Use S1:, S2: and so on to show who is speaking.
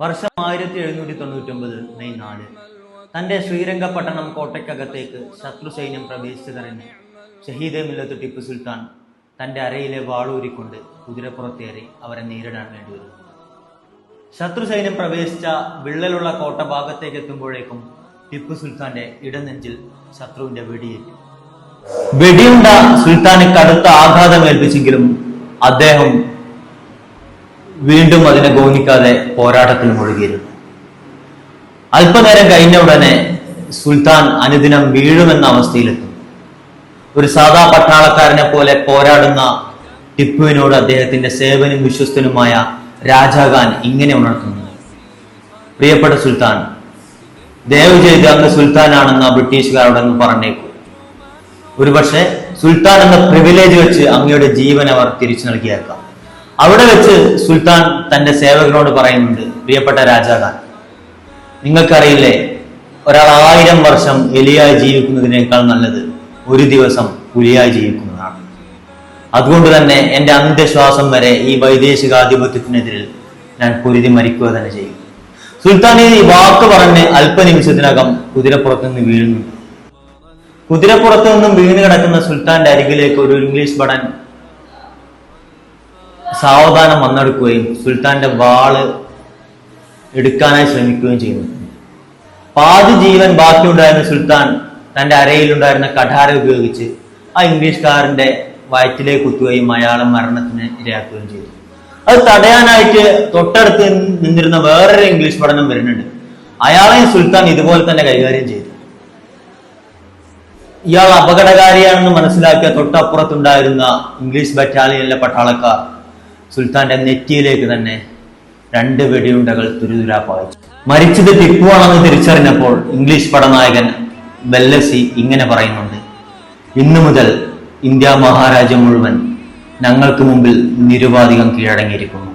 S1: വർഷം ആയിരത്തി എഴുന്നൂറ്റി തൊണ്ണൂറ്റി ഒമ്പത് മെയ് നാല്. തന്റെ ശ്രീരംഗപട്ടണം കോട്ടയ്ക്കകത്തേക്ക് ശത്രു സൈന്യം പ്രവേശിച്ചതറിഞ്ഞ് ഷഹീദെ മില്ലത്ത് ടിപ്പു സുൽത്താൻ തന്റെ അരയിലെ വാളൂരിക്കൊണ്ട് കുതിരപ്പുറത്തേറി അവരെ നേരിടാൻ വേണ്ടി വരുന്നു ശത്രു സൈന്യം പ്രവേശിച്ച വിള്ളലുള്ള കോട്ട ഭാഗത്തേക്ക് എത്തുമ്പോഴേക്കും ടിപ്പു സുൽത്താന്റെ ഇടനെഞ്ചിൽ ശത്രുവിന്റെ വെടിയേറ്റു. വെടിയുണ്ട സുൽത്താന് കടുത്ത ആഘാതമേൽപ്പിച്ചെങ്കിലും അദ്ദേഹം വീണ്ടും അതിനെ ഗൗനിക്കാതെ പോരാട്ടത്തിൽ മുഴുകിയിരുന്നു. അല്പനേരം കഴിഞ്ഞ ഉടനെ സുൽത്താൻ അനുദിനം വീഴുമെന്ന അവസ്ഥയിലെത്തും. ഒരു സാധാ പട്ടാളക്കാരനെ പോലെ പോരാടുന്ന ടിപ്പുവിനോട് അദ്ദേഹത്തിന്റെ സേവനും വിശ്വസ്തനുമായ രാജാഖാൻ ഇങ്ങനെ ഉണർത്തുന്നു. പ്രിയപ്പെട്ട സുൽത്താൻ ദയവ് ചെയ്ത് അങ്ങ് സുൽത്താനാണെന്ന് ആ ബ്രിട്ടീഷുകാരോടൊന്ന് പറഞ്ഞേക്കൂ. ഒരുപക്ഷെ സുൽത്താൻ എന്ന പ്രിവിലേജ് വെച്ച് അങ്ങയുടെ ജീവൻ അവർ തിരിച്ചു നൽകിയേക്കാം. അവിടെ വെച്ച് സുൽത്താൻ തന്റെ സേവകനോട് പറയുന്നുണ്ട് പ്രിയപ്പെട്ട രാജാകാൻ നിങ്ങൾക്കറിയില്ലേ ഒരാൾ ആയിരം വർഷം എലിയായി ജീവിക്കുന്നതിനേക്കാൾ നല്ലത് ഒരു ദിവസം പുലിയായി ജീവിക്കുന്നതാണ്. അതുകൊണ്ട് തന്നെ എന്റെ അന്ത്യശ്വാസം വരെ ഈ വൈദേശികാധിപത്യത്തിനെതിരിൽ ഞാൻ പൊരുതി മരിക്കുക തന്നെ ചെയ്യും. സുൽത്താൻ ഈ വാക്ക് പറഞ്ഞ് അല്പനിമിഷത്തിനകം കുതിരപ്പുറത്ത് നിന്ന് വീഴുന്നുണ്ട്. കുതിരപ്പുറത്ത് നിന്നും വീണ് കിടക്കുന്ന സുൽത്താന്റെ അരികിലേക്ക് ഒരു ഇംഗ്ലീഷ് ഭടൻ സാവധാനം വന്നെടുക്കുകയും സുൽത്താന്റെ വാൾ എടുക്കാനായി ശ്രമിക്കുകയും ചെയ്യുന്നു. പാതി ജീവൻ ബാക്കിയുണ്ടായിരുന്ന സുൽത്താൻ തന്റെ അരയിലുണ്ടായിരുന്ന കഠാര ഉപയോഗിച്ച് ആ ഇംഗ്ലീഷുകാരന്റെ വയറ്റിലേക്ക് കുത്തുകയും അയാളെ മരണത്തിന് ഇരയാക്കുകയും ചെയ്തു. അത് തടയാനായിട്ട് തൊട്ടടുത്ത് നിന്നിരുന്ന വേറൊരു ഇംഗ്ലീഷ് പഠനം വരുന്നുണ്ട്. അയാളെയും സുൽത്താൻ ഇതുപോലെ തന്നെ കൈകാര്യം ചെയ്തു. ഇയാൾ അപകടകാരിയാണെന്ന് മനസ്സിലാക്കിയ തൊട്ടപ്പുറത്തുണ്ടായിരുന്ന ഇംഗ്ലീഷ് ബറ്റാലിയനിലെ പട്ടാളക്കാർ സുൽത്താന്റെ നെറ്റിയിലേക്ക് തന്നെ രണ്ട് വെടിയുണ്ടകൾ തുരുതുരാ പായിച്ചു. മരിച്ചത് ടിപ്പുവാണെന്ന് തിരിച്ചറിഞ്ഞപ്പോൾ ഇംഗ്ലീഷ് പടനായകൻ ബെല്ലസി ഇങ്ങനെ പറയുന്നുണ്ട് ഇന്നു മുതൽ ഇന്ത്യ മഹാരാജ്യം മുഴുവൻ ഞങ്ങൾക്ക് മുമ്പിൽ നിരുപാധികം കീഴടങ്ങിയിരിക്കുന്നു.